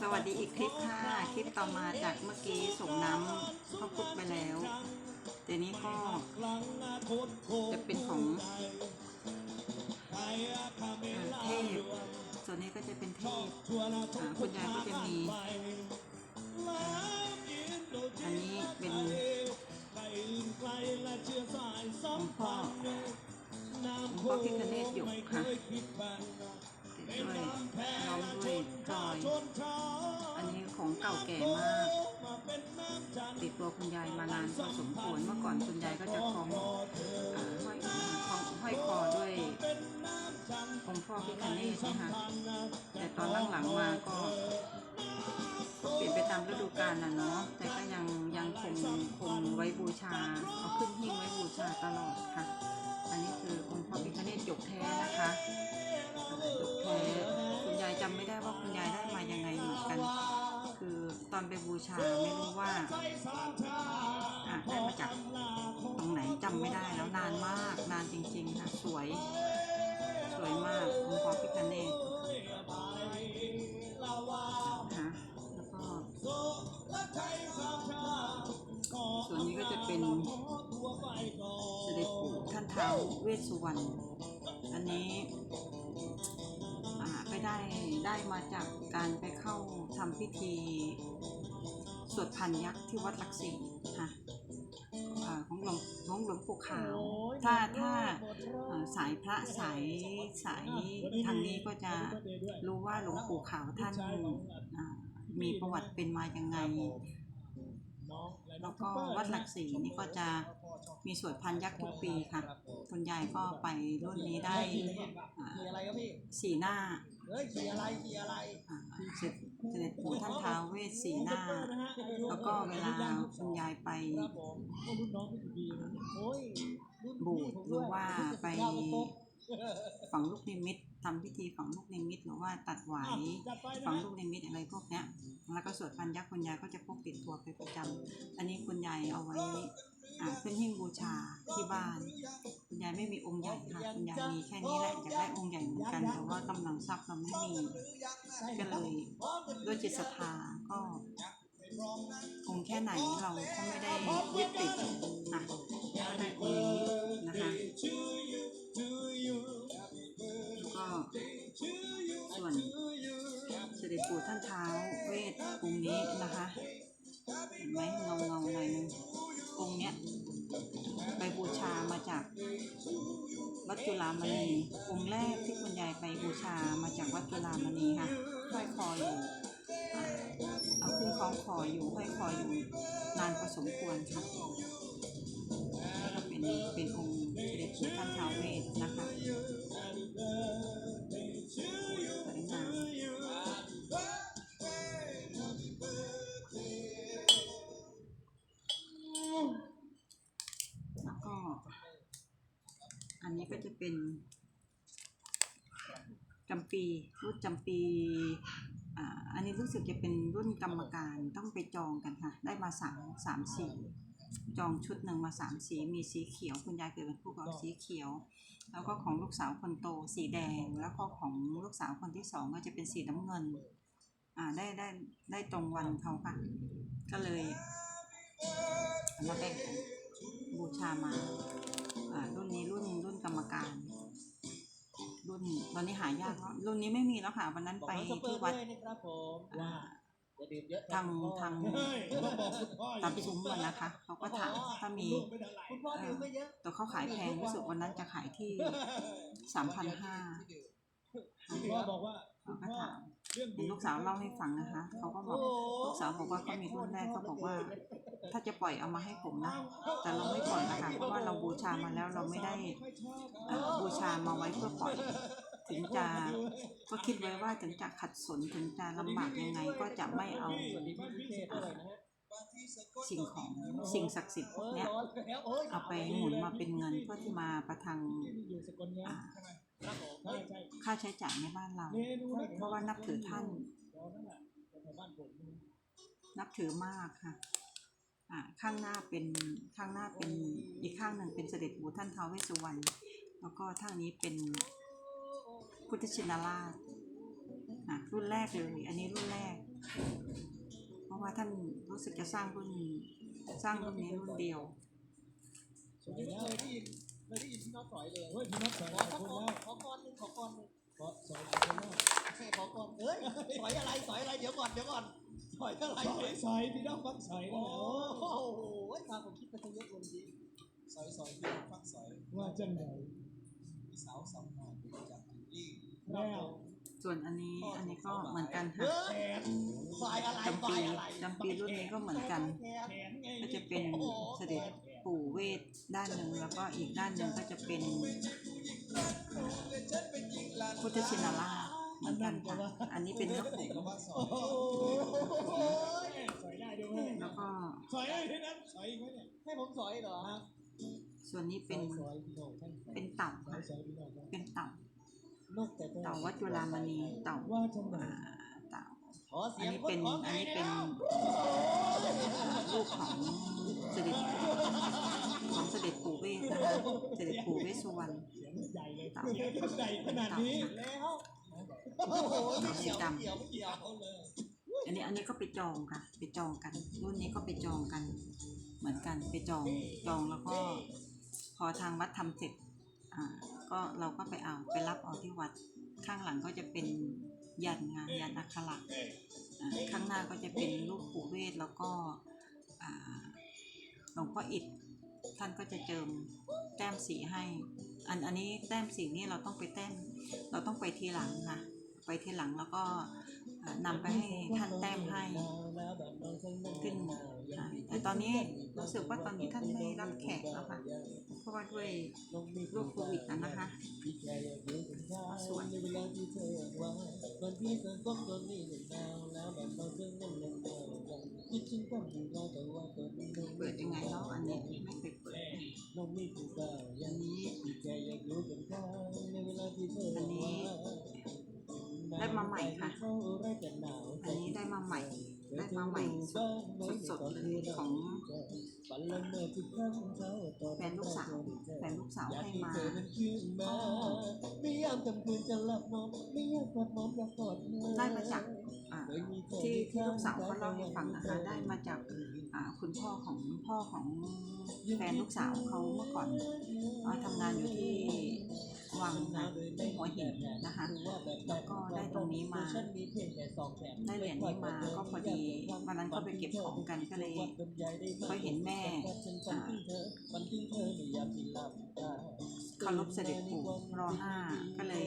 สวัสดีอีกคลิปค่ะ คลิปต่อมาจากเมื่อกี้ส่งน้ำข้าวพุทไปแล้วเดี๋ยวนี้ก็จะเป็นของอเทพส่วนนี้ก็จะเป็นเทพอาคุณยายก็จะมีอันนี้เป็นองพ่อองพ่อพิคเนตหยกค่ะ ด้วยล้อมด้วยพลอยอันนี้ของเก่าแก่มาก ติดตัวคุณยายมานานพอสมควรเมื่อก่อนคุณยายก็จะคล้องห้อยคล้องห้อยคอด้วยองค์พ่อพิคเนตนะคะแต่ตอนหลังๆมาก็เปลี่ยนไปตามฤดูกาลนะเนาะแต่ก็ยังยังคงคงไว้บูชา เอาขึ้นหิ้งไว้บูชาตลอดค่ะ ชาไม่รู้ว่าได้มาจากตรงไหนจำไม่ได้แล้วนานมาก นานจริงๆค่ะ สวย สวยมากองค์พ่อพิคเนตนะคะแล้วก็ส่วนนี้ก็จะเป็นเสด็จปู่ท่านเท้าวเวสสุวรรณอันนี้อ่าไปได้ได้มาจากการไปเข้าทำพิธี สวดพันยักษ์ที่วัดหลักสี่ค่ะอ่าของหลวงของหลวงปู่ขาว ถ้าถ้าอ่าสายพระสายสายทางนี้ก็จะรู้ว่าหลวงปู่ขาวท่านอ่ามีประวัติเป็นมายังไง แล้วก็วัดหลักสี่นี่ก็จะมีสวดพันยักษ์ทุกปีค่ะ คุณยายก็ไปรุ่นนี้ได้อ่าขี่อะไรครับพี่สี่หน้าเฮ้ยขี่อะไรขี่อะไรอ่าเสร็จ เสด็จปู่ท่านท้าวเวสสีหน้า แล้วก็เวลาคุณยายไปบผมก็รุ่นน้องพี่ดีนะโอ้ยรุ่นบูพี่ชผมหรือว่าไปฝังลูกนิมิตทำพิธีฝังลูกนิมิตหรือว่าตัดไหวฝังลูกนิมิตอะไรพวกเนี้ยแล้วก็สวดพันยักษ์คุณยายก็จะพกติดตัวไปประจำอันนี้คุณยายเอาไว้ อ่าขึ้นหิ้งบูชาที่บ้าน คุณยายไม่มีองค์ใหญ่ค่ะคุณยายมีแค่นี้แหละอยากได้องค์ใหญ่เหมือนกัน แต่ว่ากำลังทรัพย์เราไม่มีก็เลยด้วยจิตศรัทธาก็องค์แค่ไหนเราก็ไม่ได้ยึดติดนะก็ได้องค์นี้นะคะแล้วก็ส่วนเสด็จปู่ท่านเท้าเวทองค์นี้นะคะเห็นไหมเงาเงาหน่อยนึง องค์เนี้ยไปบูชามาจากวัดจุฬามณีองค์แรกที่คุณยายไปบูชามาจากวัดจุฬามณีค่ะห้อยคออยู่เอาขึ้นคล้องคออยู่ห้อยคออยู่นานพอสมควรค่ะนี่ก็เป็นเป็นองค์เสด็จท่านท้าวเวทนะคะ จำปีรุ่นจำปีอ่าอันนี้รู้สึกจะเป็นรุ่นกรรมการต้องไปจองกันค่ะ ได้มาสามสามสีจองชุดหนึ่งมาสามสีมีสีเขียว คุณยายเกิดเป็นผู้กับสีเขียว แล้วก็ของลูกสาวคนโตสีแดง แล้วก็ของลูกสาวคนที่สองก็จะเป็นสีน้ำเงิน อ่าได้ได้ได้ตรงวันเขาค่ะ ก็เลยเอามาแบ่งกันบูชามาอ่ารุ่นนี้รุ่นรุ่นกรรมการ รุ่นตอนนี้หายากแล้วรุ่นนี้ไม่มีแล้วค่ะวันนั้นไปที่วัดนะครับผมอ่าว่าอย่าดื่มเยอะทางทางเฮ้ยต้องบอกคุณพ่อตามซุ้มมันนะคะเขาก็ถามถ้ามีคุณพ่อดื่มไม่เยอะแต่เขาขายแพงรู้สึกวันนั้นจะขายที่สามพันห้าคุณพ่อบอกว่าเขาก็ถามเรื่องเห็นลูกสาวเล่าให้ฟังนะคะเขาก็บอกลูกสาวบอกว่าเขามีรุ่นแรกเขาบอกว่า ถ้าจะปล่อยเอามาให้ผมนะ แต่เราไม่ปล่อยนะคะเพราะว่าเราบูชามาแล้วเราไม่ได้บูชามาไว้เพื่อปล่อย ถึงจะก็คิดไว้ว่าถึงจะขัดสนถึงจะลำบากยังไงก็จะไม่เอาสิ่งของสิ่งศักดิ์สิทธิ์พวกเนี้ยเอาไปหมุนมาเป็นเงินเพื่อที่มาประทังค่าใช้จ่ายในบ้านเรา เพราะว่านับถือท่าน นับถือมากค่ะ ข้างหน้าเป็นข้างหน้าเป็นอีกข้างหนึ่งเป็นเสด็จปู่ท่านท้าวเวสสุวรรณแล้วก็ทางนี้เป็นพุทธชินราชอะรุ่นแรกเลยอันนี้รุ่นแรก เพราะว่าท่านรู้สึกจะสร้างรุ่นสร้างรุ่นนี้รุ่นเดียวผมยังไม่เคยได้ยินเคยได้ยินพี่น็อตสอยเลยเฮ้ยพี่นัทสอยขอกคนกอแล้นวขอกอนหนึ่งขอกอนหนึ่งขอสอยคนแล้วขอกอนเอ้ยสอยอะไรสอยอะไรเดี๋ยวก่อนเดี๋ยวก่อน อยอะไรสอยสอยพี่น้องฟังสอยโอ้แล้วโหพาผมคิดไปทางเยอะเลยจริงซอยซอยพี่น้องฟังซอยว่าจังไหนพี่สาวสำคัญจากจุลี่แล้วส่วนอันนี้อันนี้ก็เหมือนกันเฮ้ค่ะยแขนสอยอะไรจำสอปียอะไรจำปีรุ่นนี้ก็เหมือนกันแขนแขนไงก็จะเป็นเสด็จปู่เวทด้านหนึ่งแล้วก็อีกด้านหนึ่งก็จะเป็นพุทธชินราช เหมือนกันค่ะ อันนี้เป็นเนื้อผงก็ว่าซอโอ้ยโหสอยได้ด้วยแล้วก็สอยได้พี่นัทสอยอีกไหมเนี่ยให้ผมสอยเหรอส่วนนี้เป็นสอยพี่น้องท่านเป็นเต่าสอยค่ะสอยพี่น้องท่านเป็นเต่านกแต่เต่าวัดจุฬามณีเต่าว่าจังไหนอ่าเต่าขออัเสีนยงนี้คนเป็นขออันไงนี้เนี่เป็นยลูกของเสด็จของเสด็จปู่เวทนะคะเสด็จปู่เวสสุวรรณเสียงใหญ่เลยเต่าเสียงใหญ่ขนาดนี้แล้ว โอ้โหไม่เกี่ยวไม่เกี่ยวไม่เกี่ยวอันนี้อันนี้ก็ไปจองค่ะ ไปจองกัน รุ่นนี้ก็ไปจองกัน เหมือนกันไปจองจองแล้วก็ พอทางวัดทำเสร็จ อ่า ก็เราก็ไปเอาไปรับเอาที่วัด ข้างหลังก็จะเป็นยันงานยันอักขระอ่าข้างหน้าก็จะเป็นรูปปู่เวทแล้วก็อ่าหลวงพ่ออิฐท่านก็จะเจิมแต้มสีให้ อันอันนี้แต้มสีนี่เราต้องไปแต้ม เราต้องไปทีหลังค่ะ ไปทีหลังแล้วก็อ่านำไปให้ท่านแต้มให้ขึ้นแต่ตอนนี้รู้สึกว่าตอนนี้ท่านไม่รับแขกแล้วค่ะ เพราะว่าด้วยโรคโควิดนะนะคะส่วนเปิดยังไงเนาะอันนี้ไม่เคยเปิด ใหม่ค่ะ อันนี้ได้มาใหม่ ได้มาใหม่สดสดๆเลยของแฟนลูกสาวแฟนลูกสาวให้มาได้มาจากอ่า ที่ที่ลูกสาวเขาเล่าให้ฟังนะคะ ได้มาจากอ่าคุณพ่อของพ่อของแฟนลูกสาวเขาเมื่อก่อนอ่าทำงานอยู่ที่วังนะหัวหินนะคะแล้วก็ได้ตรงนี้มาได้เหรียญนี้มาก็พอดีวันนั้นก็ไปเก็บของกันก็เลยก็เห็นแม่อ่าเคารพเสด็จปู่รอห้าก็เลย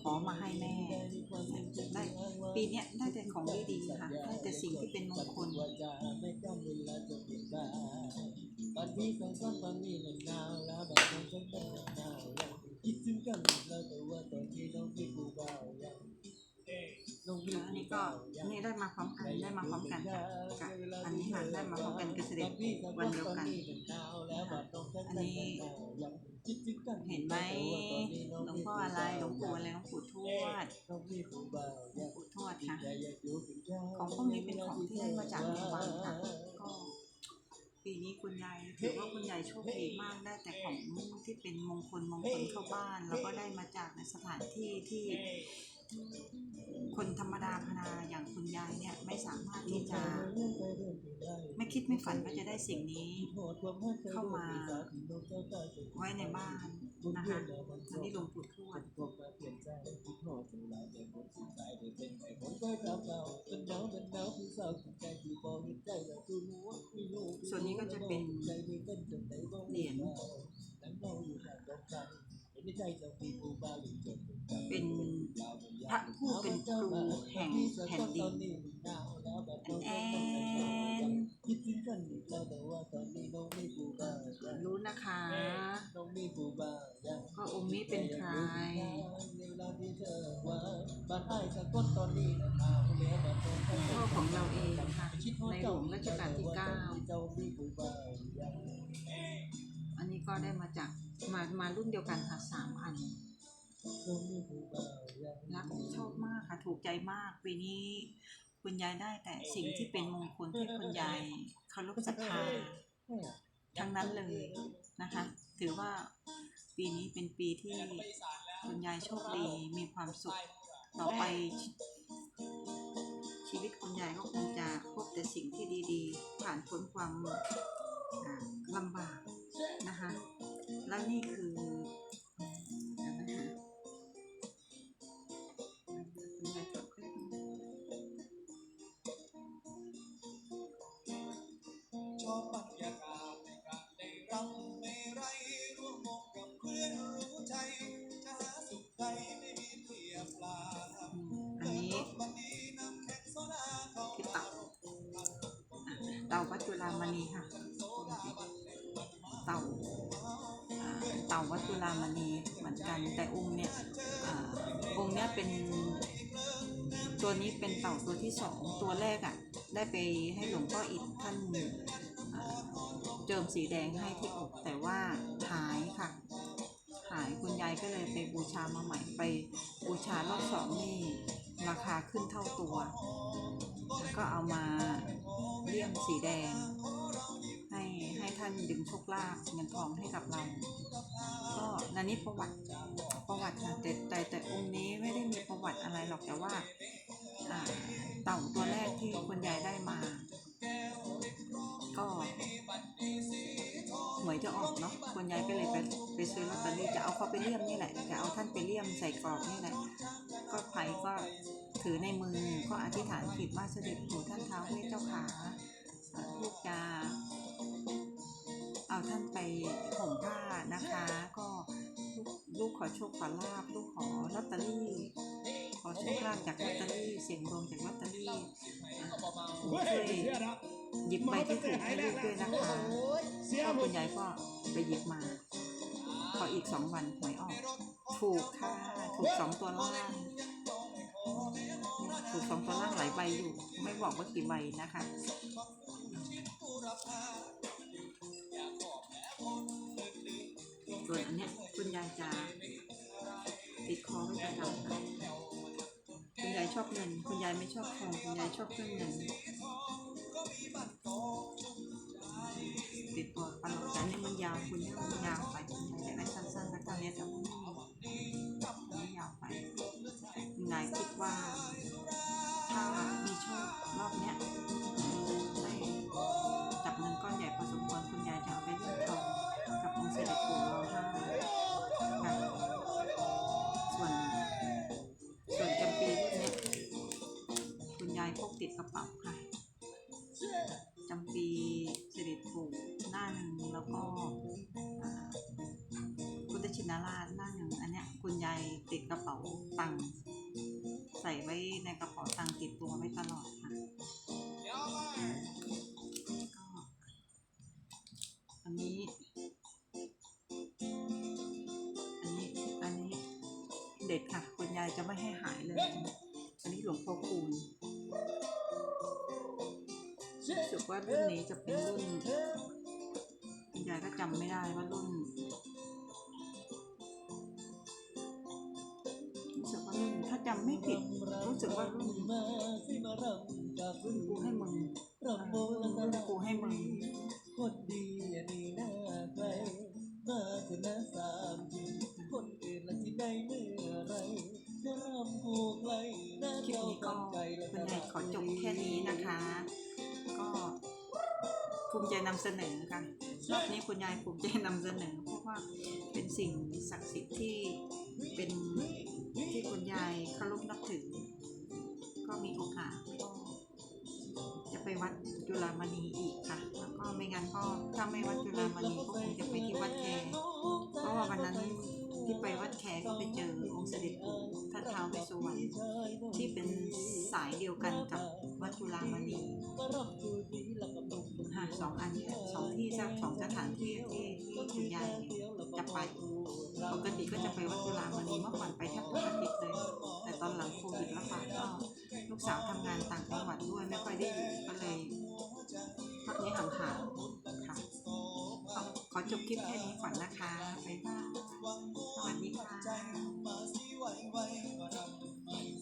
ขอมาให้แม่ได้ปีนี้ได้แต่ของดีๆค่ะได้แต่สิ่งที่เป็นมงคลแล้วอันนี้ก็อันนี้ได้มาพร้อมกันได้มาพร้อมกันค่ะกับอันนี้ค่ะได้มาพร้อมกันกับเสด็จวันเดียวกันค่ะอันนี้ เห็นไหมหลวงพ่ออะไรหลวงปู่อะไรหลวงปู่ทวดหลวงปู่ทวดค่ะ ของพวกนี้เป็นของที่ได้มาจากในวังค่ะก็ปีนี้คุณยายถือว่าคุณยายโชคดีมากได้แต่ของที่เป็นมงคลมงคลเข้าบ้าน แล้วก็ได้มาจากในสถานที่ที่ คนธรรมดาพนาอย่างคุณยายเนี่ยไม่สามารถที่จะ ไม่คิดไม่ฝันว่าจะได้สิ่งนี้ เข้ามาไว้ในบ้านนะคะอันนี้หลวงปู่ทวดส่วนนี้ก็จะเป็นเหรียญเป็น ระผู้เป็นครูแห่งแผ่นดินแอนรู้นะคะว่าองค์นี้เป็นใครพ่อของเราเองค่ะในหลวงรัชกาลที่เก้าอันนี้ก็ได้มาจากมามารุ่นเดียวกันค่ะสามอัน รักชอบมากค่ะ ถูกใจมากปีนี้ คุณยายได้แต่สิ่งที่เป็นมงคลที่คุณยายเคารพศรัทธาทั้งนั้นเลยนะคะ ถือว่าปีนี้เป็นปีที่คุณยายโชคดีมีความสุขต่อไป ชีวิตคุณยายก็คงจะพบแต่สิ่งที่ดีๆ ผ่านพ้นความลำบากนะคะ แล้วนี่คือาวัดจุฬามณีค่ะ เต่าเต่าวัดจุฬามณีเหมือนกัน แต่องค์เนี่ยองค์เนี้ยเป็นตัวนี้เป็นเต่าตัวที่สองตัวแรกอะ่ะ ได้ไปให้หลวงพ่ออิฐท่านเจิมสีแดงให้ที่อกแต่ว่าหายค่ะ หายคุณยายก็เลยไปบูชามาใหม่ไปบูชารอบสองนี่ราคาขึ้นเท่าตัว ก็เอามา ลี่ยมสีแดง ให้ให้ท่านดึงโชคลาภเงินทองให้กับเรา ก็นันนี้ประวัติประวัติค่ะแต่แต่แต่องค์นี้ไม่ได้มีประวัติอะไรหรอกแต่ว่าเต่าตัวแรกที่คุณยายได้มา ก็หวยจะออกเนาะคุณยายก็เลยไปไปซื้อลอตเตอรี่จะเอาเขาไปเลี่ยมนี่แหละจะเอาท่านไปเลี่ยมใส่กรอบนี่แหละก็ไผ่ก็ ถือในมือก็อธิษฐานจิตว่าเสด็จปู่ท่านท้าวเวสเจ้าขาเอ่อลูกจะเอาท่านไปห่มผ้านะคะ ก็ลูกลูกขอโชคขอลาบลูกขอลอตเตอรี่ขอโชคลาภจากลอตเตอรี่เสียงดวงจากลอตเตอรี่อะเฮ้ยช่วยเสียละหยิบใบที่ถูกให้ลูกด้วยนะคะเสียก็หมคุดณยายก็ไปหยิบมาพออีกสองวันหวยออก ถูกค่ะ ถูกสองตัวล่าง ถูกสองตัวล่างหลายใบอยู่ ไม่บอกว่ากี่ใบนะคะส่วนอันเนี้ยคุณยายจะติดคอไว้ประจำค่ะคุณยายชอบเงิน คุณยายไม่ชอบทองคุณยายชอบเครื่องเงิน พุทธชินราชน้าหนึ่งอันเนี้ยคุณยายติดกระเป๋าตังค์ใส่ไว้ในกระเป๋าตังค์ติดตัวไว้ตลอดค่ะก็อันนี้อันนี้อันนี้เด็ดค่ะ คุณยายจะไม่ให้หายเลย อันนี้หลวงพ่อคูณรู้สึกว่ารุ่นนี้จะเป็นรุ่นคุณยายก็จำไม่ได้ว่ารุ่น ไม่ผิด รู้สึกว่ารุ่นมสิมารำกับรุ่นกูให้มึงรุ่นกูให้มึงคนดีอันนี้หน้าใครมาเถอะนะสามทีคนอื่นละที่ได้เมื่อไรจะรำผูกไหลหน้าคลิปเจ้านี้กัก็นใจและคุณยายขอจบแค่นี้นะคะ ก็ภูมิใจนำเสนอค่ะรอบนี้คุณยายภูมิใจนำเสนอ เพราะว่าเป็นสิ่งศักดิ์สิทธิ์ที่ เป็นที่คุณยายเคารพนับถือ ก็มีโอกาสก็จะไปวัดจุฬามณีอีกค่ะ แล้วก็ไม่งั้นก็ถ้าไม่วัดจุฬามณีก็คงจะไปที่วัดแคเพราะว่าวันนั้นที่ไปวัดแคก็ไปเจอองค์เสด็จปู่ท่านท้าวเวสสุวรรณที่เป็นสายเดียวกันกับวัดจุฬามณีค่ะสองอันเนี่ย สองสองสถานที่ที่ที่คุณยายจะไปปกติก็จะไปวัดจุฬามณีเมื่อก่อนไปแทบทุกอาทิตย์เลย แต่ตอนหลังโควิดระบาดก็ลูกสาวทำงานต่างจังหวัดด้วยไม่ค่อยได้อยู่ก็เลยพักนี้ห่างๆค่ะขอจบคลิปแค่นี้ก่อนนะคะบ๊ายบายสวัสดีค่ะ